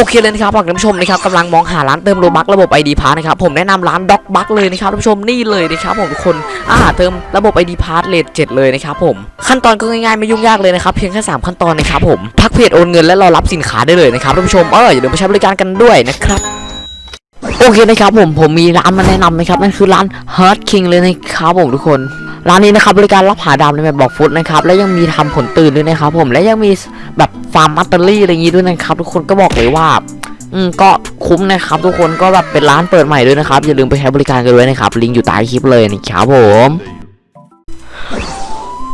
โอเคเลยนะครับฝากท่านผู้ชมนะครับกำลังมองหาร้านเติมโลบักระบบ ID p a s s นะครับผมแนะนำร้านด็อกบักเลยนะครับท่านผู้ชมนี่เลยนะครับผมทุกคนอ่าเติมระบบ ID p a s s เลท7เลยนะครับผมขั้นตอนก็ง่ายๆไม่ยุ่งยากเลยนะครับเพียงแค่3ขั้นตอนนะครับผมทักเพจโอนเงินและรอรับสินค้าได้เลยนะครับท่านผู้ชมเอออย่าลืมไปใช้บริการกันด้วยนะครับโอเคนะครับผมผมมีร้านมาแนะนำนะครับนั่นคือร้าน Heart King เลยนะครับผมทุกคนร้านนี้นะครับบริการรับหาดาวในแบบบอกฟุตนะครับและยังมีทำผลตื่นด้วยนะครับผมและยังมีแบบ ฟาร์มมัตเตอรี่อะไรอย่างงี้ด้วยนะครับ ทุกคนก็บอกเลยว่า อืมก็คุ้มนะครับทุกคนก็แบบเป็นร้านเปิดใหม่ด้วยนะครับ อย่าลืมไปใช้บริการกันด้วยนะครับ ลิงก์อยู่ใต้คลิปเลยนะครับผม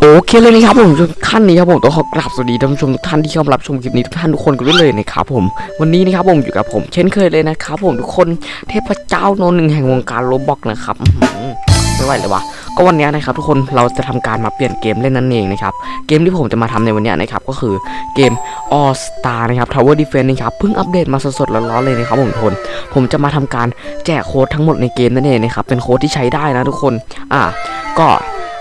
โอเคเลยนะครับผมทุกท่านนี้ครับผมต้องขอกราบสวัสดีท่านผู้ชมทุกท่านที่เข้ามารับชมคลิปนี้ทุกท่านทุกคนกันด้วยเลยนะครับผมวันนี้นะครับผมอยู่กับผม เช่นเคยเลยนะครับผมทุกคนเทพเจ้าโนนหนึ่งแห่งวงการโรบล็อกนะครับอื้อหือไม่ไหวเลยวะ ก็วันนี้นะครับทุกคนเราจะทำการมาเปลี่ยนเกมเล่นนั่นเองนะครับเกมที่ผมจะมาทำในวันนี้นะครับก็คือเกม All Star นะครับ Tower Defense นะครับเพิ่งอัปเดตมาสดๆร้อนๆเลยนะครับผมทุกคนผมจะมาทำการแจกโค้ดทั้งหมดในเกมนั่นเองนะครับเป็นโค้ดที่ใช้ได้นะทุกคนอ่าก็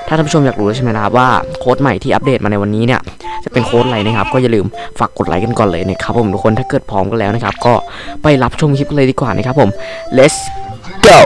ถ้าท่านผู้ชมอยากรู้ใช่ไหมนะครับว่าโค้ดใหม่ที่อัปเดตมาในวันนี้เนี่ยจะเป็นโค้ดอะไรนะครับ ก็อย่าลืมฝากกดไลค์กันก่อนเลยนะครับผมทุกคนถ้าเกิดพร้อมกันแล้วนะครับ ก็ไปรับชมคลิปกันเลยดีกว่านะครับผม let's go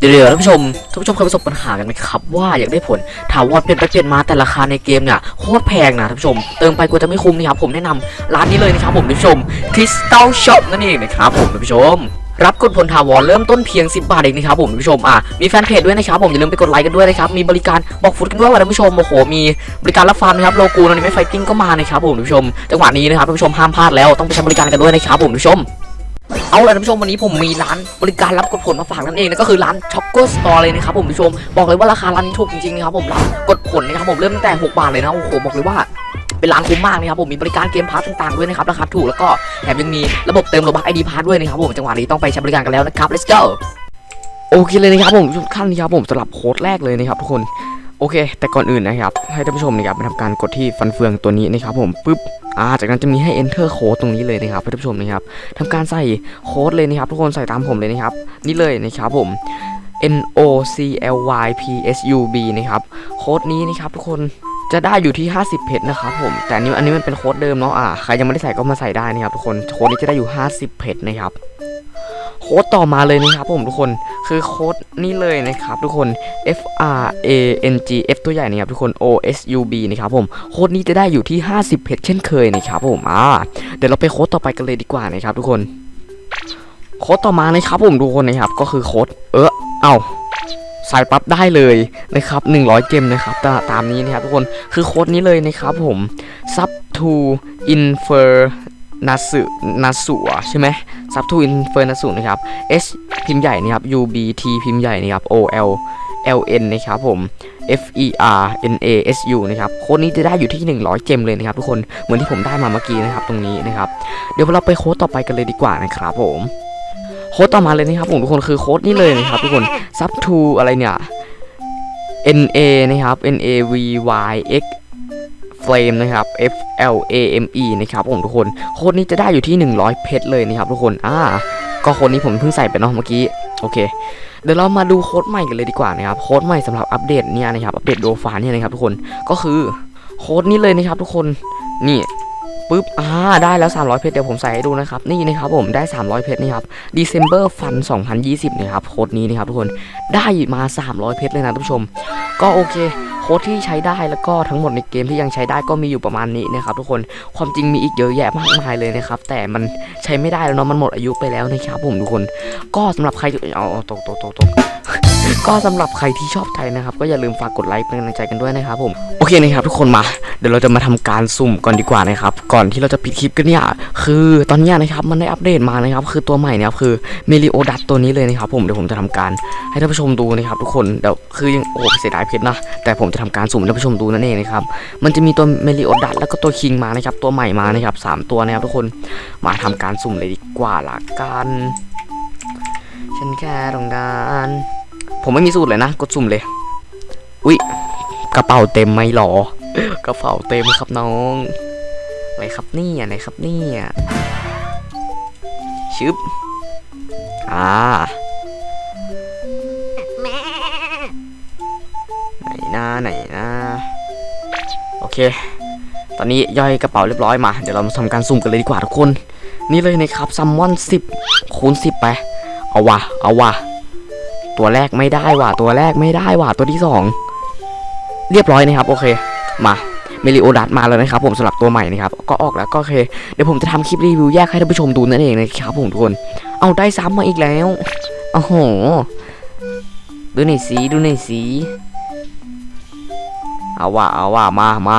เดี๋ยวๆท่านผู้ชมท่านผู้ชมเคยประสบปัญหากันไหมครับว่าอยากได้ผลถาวรเปลี่ยนไปเปลี่ยนมาแต่ราคาในเกมเนี่ยโคตรแพงนะท่านผู้ชม เติมไปกลัวจะไม่คุ้มนะครับผมแนะนำร้านนี้เลยนะครับผมท่านผู้ชม Crystal Shop นั่นเองนะครับผมท่านผู้ชมรับกดผลถาวรเริ่มต้นเพียง 10 บาทเองนะครับผมท่านผู้ชมอะมีแฟนเพจด้วยนะครับผมอย่าลืมไปกดไลค์กันด้วยนะครับมีบริการบอกฟุตกันด้วยว่าท่านผู้ชมโอ้โหมีบริการรับฟาร์มนะครับโลกูนอนิเมะไฟติ้งก็มานะครับผมท่านผู้ชมจังหวะนี้นะครับท่านผู้ชมห้ามพลาดแล้วต้องไปใช้บริการกันด้วยนะครับผมท่านผู้ชม เอาเลยท่านผู้ชมวันนี้ผมมีร้านบริการรับกดผลมาฝากนั่นเองนะก็คือร้านช็อกโกสตอร์เลยนะครับผมท่านผู้ชมบอกเลยว่าราคาร้านนี้ถูกจริงๆนะครับผมรับกดผลนะครับผมเริ่มตั้งแต่ 6 บาทเลยนะโอ้โหบอกเลยว่าเป็นร้านคุ้มมากนะครับผมมีบริการเกมพาร์ทต่างๆด้วยนะครับราคาถูกแล้วก็แถมยังมีระบบเติมโลบักไอดีพาร์ทด้วยนะครับผมจังหวะนี้ต้องไปใช้บริการกันแล้วนะครับ let's go โอเคเลยนะครับผมทุกท่านนะครับผมสำหรับโค้ดแรกเลยนะครับทุกคน โอเค แต่ก่อนอื่นนะครับ ให้ท่านผู้ชมนะครับมาทำการกดที่ฟันเฟืองตัวนี้นะครับผมปึ๊บอ่าจากนั้นจะมีให้ enter โค้ดตรงนี้เลยนะครับท่านผู้ชมนะครับทำการใส่โค้ดเลยนะครับ ทุกคนใส่ตามผมเลยนะครับ นี่เลยนะครับผม N O C L Y P S U B นะครับโค้ดนี้นะครับทุกคนจะได้อยู่ที่ 50 เพชรนะครับผม แต่อันนี้อันนี้มันเป็นโค้ดเดิมเนาะอ่าใครยังไม่ได้ใส่ก็มาใส่ได้นะครับทุกคนโค้ดนี้จะได้อยู่ 50 เพชรนะครับโค้ดต่อมาเลยนะครับผมทุกคน คือโค้ดนี่เลยนะครับทุกคน F R A N G F ตัวใหญ่นะครับทุกคน O S U B นะครับผมโค้ดนี้จะได้อยู่ที่ 50เพชรเช่นเคยนะครับผมอ่าเดี๋ยวเราไปโค้ดต่อไปกันเลยดีกว่านะครับทุกคนโค้ดต่อมานะครับผมทุกคนนะครับก็คือโค้ดเออเอาใส่ปั๊บได้เลยนะครับ 100 เกมนะครับตาตามนี้นะครับทุกคนคือโค้ดนี้เลยนะครับผม sub to infer นาสุนาสุใช่ไหม sub to infer นาสุนะครับ H พิมพ์ใหญ่นะครับ U B T พิมพ์ใหญ่นะครับ O L L N นะครับผม F E R N A S U นะครับโค้ดนี้จะได้อยู่ที่ 100 เจมเลยนะครับทุกคนเหมือนที่ผมได้มาเมื่อกี้นะครับตรงนี้นะครับ เดี๋ยวเราไปโค้ดต่อไปกันเลยดีกว่านะครับผมโค้ดต่อมาเลยนะครับผมทุกคนคือโค้ดนี้เลยนะครับทุกคน sub to อะไรเนี่ย N A นะครับ N A V Y X flame นะครับ F L A M E นะครับผมทุกคนโค้ดนี้จะได้อยู่ที่ 100 เพชรเลยนะครับทุกคนอ่าก็โค้ดนี้ผมเพิ่งใส่ไปเนาะเมื่อกี้โอเคเดี๋ยวเรามาดูโค้ดใหม่กันเลยดีกว่านะครับโค้ดใหม่สำหรับอัปเดตเนี่ยนะครับอัปเดตโดฟาเนี่ยนะครับทุกคนก็คือโค้ดนี้เลยนะครับทุกคนนี่ปึ๊บอ่าได้แล้ว 300 เพชรเดี๋ยวผมใส่ให้ดูนะครับ นี่นะครับผมได้ 300 เพชรนี่ครับ December Fun 2020 นะครับโค้ดนี้นะครับทุกคนได้มา 300 เพชรเลยนะท่านผู้ชม ก็โอเค โค้ดที่ใช้ได้แล้วก็ทั้งหมดในเกมที่ยังใช้ได้ก็มีอยู่ประมาณนี้นะครับทุกคนความจริงมีอีกเยอะแยะมากมายเลยนะครับ แต่มันใช้ไม่ได้แล้วเนาะมันหมดอายุไปแล้วนะครับผมทุกคน ก็สำหรับใครที่เอาเอาตกตกตกตก ก็สำหรับใครที่ชอบใจนะครับ ก็อย่าลืมฝากกดไลค์เป็นกำลังใจกันด้วยนะครับผมโอเคนะครับทุกคนมา เดี๋ยวเราจะมาทำการสุ่มก่อนดีกว่านะครับ ก่อนที่เราจะปิดคลิปกันเนี่ยคือตอนนี้นะครับมันได้อัปเดตมานะครับ คือตัวใหม่นี่ครับคือเมลิโอดัตตัวนี้เลยนะครับ ผมเดี๋ยวผมจะทำการให้ท่านผู้ชมดูนะครับ ทุกคนเดี๋ยวคือยังโอ้เสียดายเพชรนะแต่ผมจะทำการสุ่มให้ท่านผู้ชมดูนั่นเองนะครับมันจะมีตัวเมลิโอดัตแล้วก็ตัวคิงมานะครับ ตัวใหม่มานะครับสามตัวนะครับทุกคนมาทำการสุ่มเลยดีกว่าละกันฉันแค่ต้องการ ผมไม่มีสูตรเลยนะ กดสุ่มเลย อุ๊ยกระเป๋าเต็มไหมหรอ กระเป๋าเต็มครับน้องอะไรครับนี่ยไหนครับนี่ชึบอ่าไหนนะไหนนะโอเค ตอนนี้ย่อยกระเป๋าเรียบร้อยมา เดี๋ยวเรามาทำการสุ่มกันเลยดีกว่าทุกคน นี่เลยนะครับซัมมอน10คูณ10 ไป เอาวะเอาวะ ตัวแรกไม่ได้ว่ะ ตัวแรกไม่ได้ว่ะ ตัวที่สองเรียบร้อยนะครับ โอเค มาเมลิโอดัตมาแล้วนะครับผมสำหรับตัวใหม่นะครับก็ออกแล้วก็โอเคเดี๋ยวผมจะทำคลิปรีวิวแยกให้ท่านผู้ชมดูนั่นเองนะครับผมทุกคน เอาได้ซ้ำมาอีกแล้วโอ้โหดูหน่อยสิดูหน่อยสิเอาว่ะเอาว่ะมามา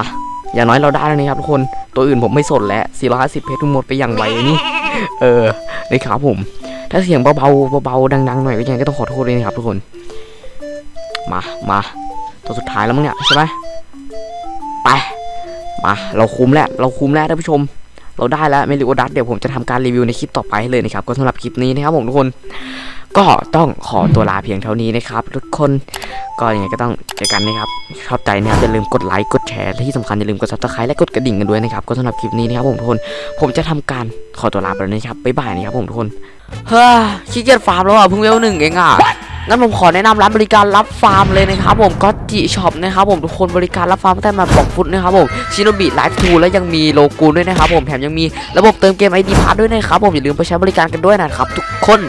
อย่างน้อยเราได้แล้วนะครับทุกคนตัวอื่นผมไม่สนแล้ว450เพชรหมดไปอย่างไวนี่เออนะครับผม ถ้าเสียงเบาๆเบาๆดังๆหน่อยก็ยังไงก็ต้องขอโทษด้วยนะครับทุกคน มามาตัวสุดท้ายแล้วมั้งเนี่ยใช่ไหมไปมาเราคุ้มแล้วเราคุ้มแล้วท่านผู้ชม เราได้แล้วเมลิโอดัสเดี๋ยวผมจะทำการรีวิวในคลิปต่อไปให้เลยนะครับก็สำหรับคลิปนี้นะครับผมทุกคน ก็ต้องขอตัวลาเพียงเท่านี้นะครับ ทุกคนก็ยังไงก็ต้องเจอกันนะครับชอบใจนะครับอย่าลืมกดไลค์กดแชร์และที่สำคัญอย่าลืมกดซับสไครต์และกดกระดิ่งกันด้วยนะครับก็สำหรับคลิปนี้นะครับผมทุกคนผมจะทำการขอตัวลาไปแล้วนะครับบ๊ายบายนะครับผมทุกคนเฮ้ยขี้เกียจฟาร์มแล้วอะเพิ่งเวลหนึ่งเองอะงั้นผมขอแนะนำร้านบริการรับฟาร์มเลยนะครับผมก็จิช็อปนะครับผมทุกคนบริการรับฟาร์มตั้งแต่มาบอกฟุตนะครับผมชิโนบิไลฟ์ทูและยังมีโลกูด้วยนะครับผมแถมยังมีระบบเติมเกมไอดีพาร์ด้วยนะครับผมอย่าลืมไปใช้บริการกันด้วยนะครับทุกคน